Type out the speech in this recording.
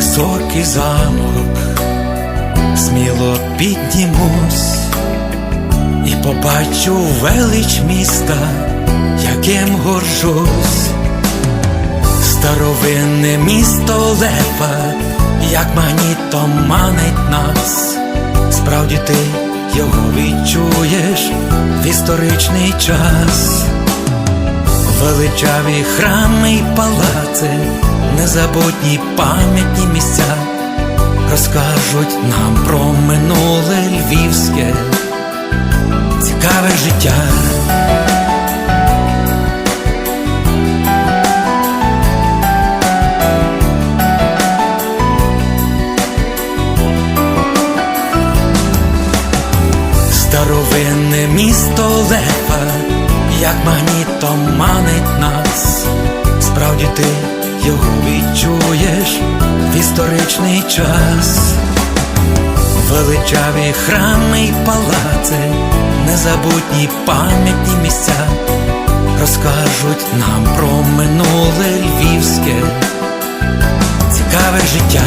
високий замок, сміло піднімусь і побачу велич міста, яким горжусь, старовинне місто Лепа, як магнітом манить нас, справді ти його відчуєш в історичний час. Величаві храми й палаци, незабутні пам'ятні місця розкажуть нам про минуле львівське, цікаве життя. Старовинне місто Лепа, як магнітом манить нас, справді ти його відчуєш в історичний час. Величаві храми й палаци, незабутні пам'ятні місця розкажуть нам про минуле львівське, цікаве життя.